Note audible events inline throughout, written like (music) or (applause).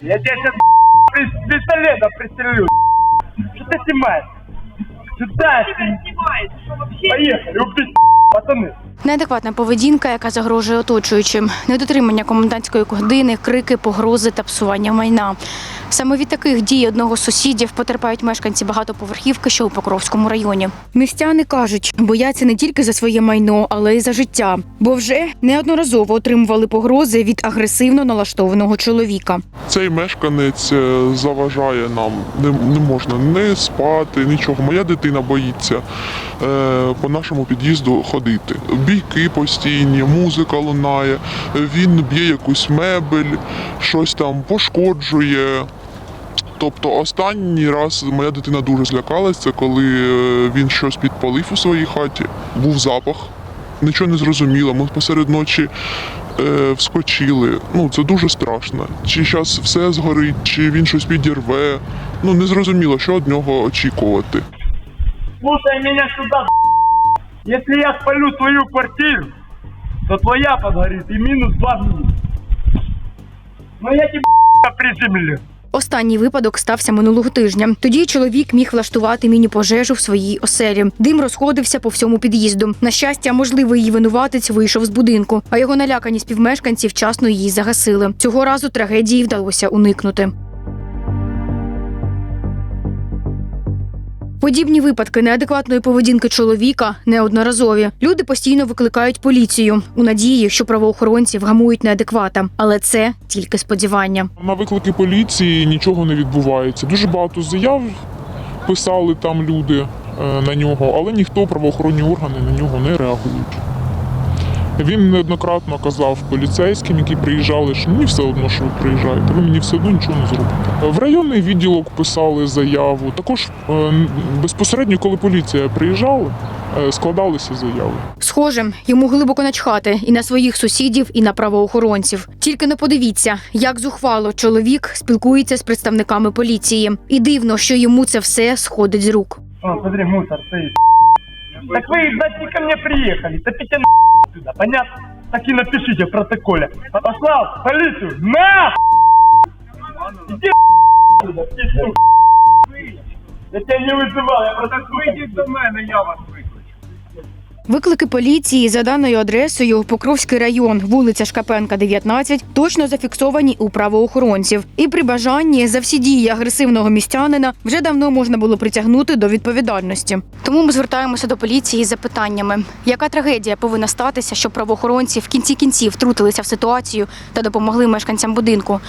Я тебя сейчас из пистолета пристрелю. Что ты снимаешь? Сюда ты. Поехали, убить, пацаны. Неадекватна поведінка, яка загрожує оточуючим, недотримання комендантської години, крики, погрози та псування майна. Саме від таких дій одного з сусідів потерпають мешканці багатоповерхівки, що у Покровському районі. Містяни кажуть, бояться не тільки за своє майно, але й за життя, бо вже неодноразово отримували погрози від агресивно налаштованого чоловіка. Цей мешканець е, заважає нам. Не, не можна не спати, нічого. Моя дитина боїться е, по нашому під'їзду ходити. Бійки постійні, музика лунає, він б'є якусь мебель, щось там пошкоджує. Тобто останній раз моя дитина дуже злякалась, це коли е, він щось підпалив у своїй хаті, був запах, нічого не зрозуміло. Ми посеред ночі е, вскочили. Ну це дуже страшно. Чи зараз все згорить, чи він щось підірве. Ну не зрозуміло, що від нього очікувати. Слушай меня сюда. Если я спалю твою квартиру, то твоя подгорит и минус два минус. Но я тебя (laughs) приземлю. Останній випадок стався минулого тижня. Тоді чоловік міг влаштувати міні-пожежу в своїй оселі. Дим розходився по всьому під'їзду. На щастя, можливий її винуватець вийшов з будинку, а його налякані співмешканці вчасно її загасили. Цього разу трагедії вдалося уникнути. Подібні випадки неадекватної поведінки чоловіка неодноразові. Люди постійно викликають поліцію у надії, що правоохоронці вгамують неадеквата, але це тільки сподівання. На виклики поліції нічого не відбувається. Дуже багато заяв писали там люди е, на нього, але ніхто правоохоронні органи на нього не реагують. Він неоднократно казав поліцейським, які приїжджали, що мені все одно, що ви приїжджаєте, ви мені все одно нічого не зробите. В районний відділок писали заяву. Також е, безпосередньо, коли поліція приїжджала, е, складалися заяви. Схоже, йому глибоко начхати і на своїх сусідів, і на правоохоронців. Тільки не подивіться, як зухвало чоловік спілкується з представниками поліції, і дивно, що йому це все сходить з рук. О, смотри, мусор. Так значит, не ко мне приехали. Топите на сюда, понятно? Так и напишите в протоколе. Послал в полицию. На! Иди сюда, пишу. Я тебя не вызывал, я просто выйди до мене, я вас викличу. Виклики поліції за даною адресою Покровський район, вулиця Шкапенка, 19, точно зафіксовані у правоохоронців. І при бажанні за всі дії агресивного містянина вже давно можна було притягнути до відповідальності. Тому ми звертаємося до поліції з запитаннями: яка трагедія повинна статися, щоб правоохоронці в кінці кінців втрутилися в ситуацію та допомогли мешканцям будинку?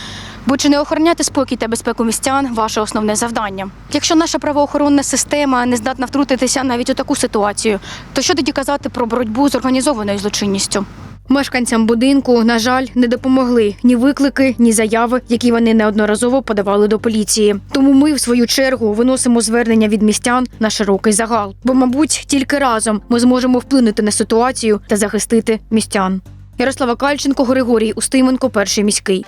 Бо чи не охороняти спокій та безпеку містян ваше основне завдання? Якщо наша правоохоронна система не здатна втрутитися навіть у таку ситуацію, то що тоді казати про боротьбу з організованою злочинністю? Мешканцям будинку, на жаль, не допомогли ні виклики, ні заяви, які вони неодноразово подавали до поліції. Тому ми, в свою чергу, виносимо звернення від містян на широкий загал. Бо, мабуть, тільки разом ми зможемо вплинути на ситуацію та захистити містян. Ярослава Кальченко, Григорій Устименко, перший міський.